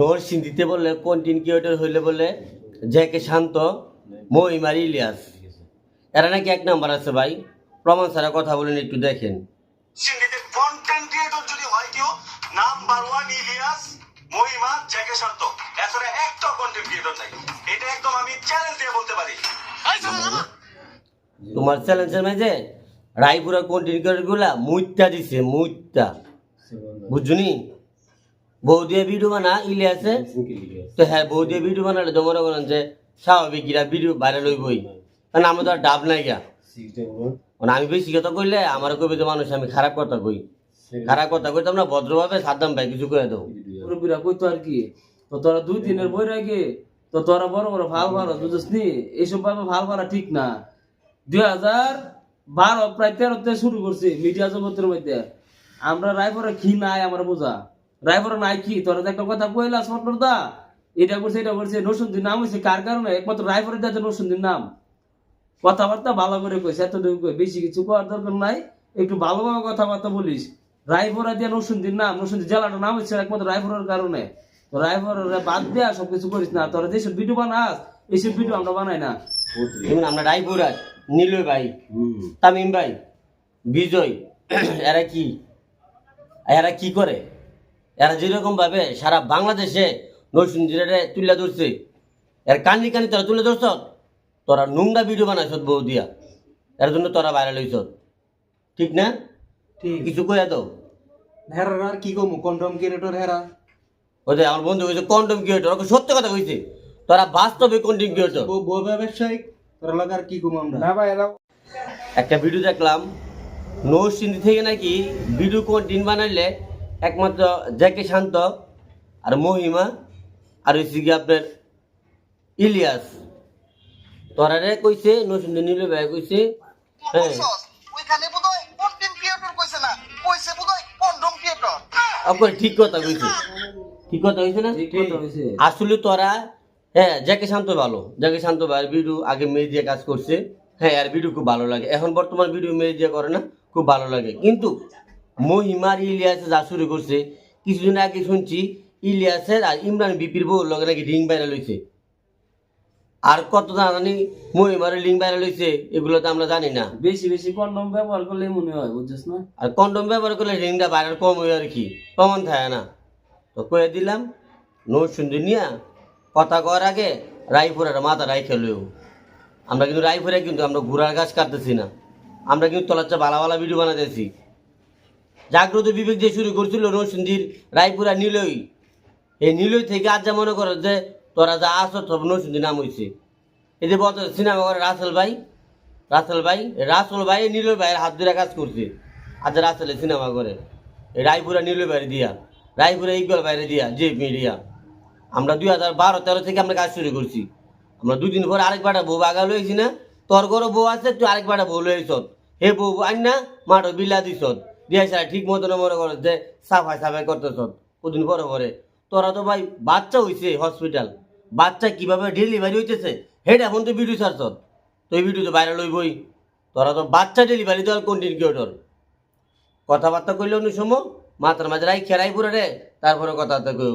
নরসিংদীতে বললে কন্টিনিউটর হইলে বলে জ্যাকে শান্ত মহিমার ইলিয়াস। এরা নাকি এক নাম্বার আছে ভাই। প্রমাণ ছাড়া কথা বলেন একটু দেখেন। সিন্ডিতে কন্টেন্ট ক্রিয়েটর যদি হয় কেউ নাম্বার ওয়ান ইলিয়াস মহিমা জ্যাকে শান্ত। এছাড়া একটা কন্টেন্ট ক্রিয়েটর নাই। এটা একদম আমি চ্যালেঞ্জ দিয়ে বলতে পারি। তোমার চ্যালেঞ্জের মাঝে রায়পুরা কন্টিনিউটরগুলা মুইত্যা দিছে মুইত্যা বুঝছুনি? বউ দিয়ে ভিডিও বানা ইলিয়াসে তো হ্যাঁ বউ দিয়ে ভিডিও বানালে তো মনে করেন যে স্বাভাবিক গিরা ভিডিও ভাইরাল হইবই। কারণ আমার তো আর ডাব নাই গা। মানে আমি বেশি কথা কইলে আমার কইবে যে মানুষ আমি খারাপ কথা কই। খারাপ কথা কইতাম না ভদ্রভাবে সাদ্দাম ভাই কিছু করে দাও। মুরব্বীরা কইতো আর কি? তো তোরা দুই দিনের বই রাখে তো তোরা বড় বড় ভালো ভালো বুঝছিস নি? এইসব ভাবে ভালো করা ঠিক না। দুই হাজার বারো প্রায় তেরোতে শুরু করছি মিডিয়া জগতের মধ্যে। আমরা রায়পুরে কি নাই আমার বোঝা। রায়পুরে নাই কি? তোরা তো একটা কথা কইলা দা এটা করছে এটা করছে নসুন্দির নাম হয়েছে কার কারণে? একমাত্র রায়পুরে দাতে নসুন্দির নাম। কথাবার্তা ভালো করে কইছে এতটুকু কই বেশি কিছু করার দরকার নাই। একটু ভালোভাবে কথাবার্তা বলিস। রায়পুরা দিয়ে নসুন্দির নাম নসুন্দি জেলাটার নাম হচ্ছে একমাত্র রায়পুরের কারণে। তো রায়পুরের বাদ দেয়া সবকিছু করিস না। তোরা যেসব ভিডিও বানাস এইসব ভিডিও আমরা বানাই না। যেমন আমরা রায়পুরা নীলয় ভাই তামিম ভাই বিজয় এরা কি? এরা কি করে? এরা যেরকম ভাবে সারা বাংলাদেশে নরসিংদীরে তুলে ধরছে। এর কান্নি কান্নি তোরা তুলে ধরছ? তোরা নোংরা ভিডিও বানাইছ বউ দিয়া। এর জন্য তোরা ভাইরাল হইছ। ঠিক না? ঠিক। কিছু কইয়া দাও। হেরার আর কি কমু? কন্ডম ক্রিয়েটর হেরা। ওই যে আমার বন্ধু কইছে কন্ডম ক্রিয়েটর ওকে সত্য কথা কইছে। তোরা বাস্তবে কন্ডম ক্রিয়েটর বউ বউ ব্যবসায়িক তোর লাগা আর কি কমু আমরা? একটা ভিডিও দেখলাম। নৌসিন্দি থেকে নাকি ভিডিও কন্টেন্ট বানাইলে একমাত্র জ্যাকে শান্ত আর মহিমা আর হচ্ছে কি আপনার ইলিয়াস। তোরারে কইছে নৌসিন্দি নীল ভাই কইছে হ্যাঁ। আপনার ঠিক কথা কইছে। ঠিক কথা হয়েছে না? ঠিক কথা হয়েছে আসলে তোরা হ্যাঁ জ্যাকে শান্ত ভালো। জ্যাকে শান্ত ভাই ভিডিও আগে মেয়ে দিয়ে কাজ করছে। হ্যাঁ আর ভিডিও খুব ভালো লাগে। এখন বর্তমান ভিডিও মেয়ে দিয়ে করে না খুব ভালো লাগে। কিন্তু মহিমার ইলিয়াসে যা শুরু করছে কিছুদিন আগে শুনছি ইলিয়াসের আর ইমরান বিপির বউ লগে নাকি রিং ভাইরাল হয়েছে আর কত জানি মহিমার লিঙ্ক ভাইরাল হয়েছে এগুলো তো আমরা জানি না। বেশি বেশি কন্ডম ব্যবহার করলে মনে হয় বুঝছিস না? আর কন্ডম ব্যবহার করলে রিংটা ভাইরাল কম হয় আর কি? কমন থাকে না। তো কয়ে দিলাম নো নিয়া কথা কর আগে রাইপুরের মাথা রায় খেলেও। আমরা কিন্তু রাইপুরে কিন্তু আমরা ঘোড়ার গাছ কাটতেছি না। আমরা কিন্তু তলাচ্চা ভালো ভালো ভিডিও বানাতেছি জাগ্রত বিবেক দিয়ে শুরু করছিল নরসিংদীর রায়পুরা নিলই এই নিলই থেকে আজ যা মনে করো যে তোরা যা আসো সব নরসিংদীর নাম হয়েছে এই যে বলতো সিনেমা করে রাসেল ভাই রাসেল ভাই রাসেল ভাই নীলয় ভাইয়ের হাত ধরে কাজ করছে। আজ রাসেলে সিনেমা করে এই রায়পুরা নীলয় বাইরে দিয়া, রায়পুরা ইকবাল বাইরে দিয়া, যে মিডিয়া। আমরা দুই হাজার বারো, তেরো থেকে আমরা কাজ শুরু করছি। আমরা দুদিন পর আরেক বাটা বউ আগা লইছি না। তোর ঘরও বউ আছে, তুই আরেক বাটা বউ লইছ হে বউ আন না, মাঠো বিলা দিছ দিয়ে সারা ঠিক মতন মনে করো যে সাফাই সাফাই করতেছ কদিন পরে পরে। তোরা তো ভাই বাচ্চা হইছে হসপিটাল বাচ্চা কীভাবে ডেলিভারি হইতেছে, হেড এখন তো ভিডিও ছাড়ছ তো এই ভিডিও তো ভাইরাল হইবই। তোরা তো বাচ্চা ডেলিভারি তো আর কন্টিনিউ ক্রিয়েটর কথাবার্তা করলে অন্য সময় মাথার মাঝে রাই খেলাই পুরে রে, তারপরে কথাবার্তা কই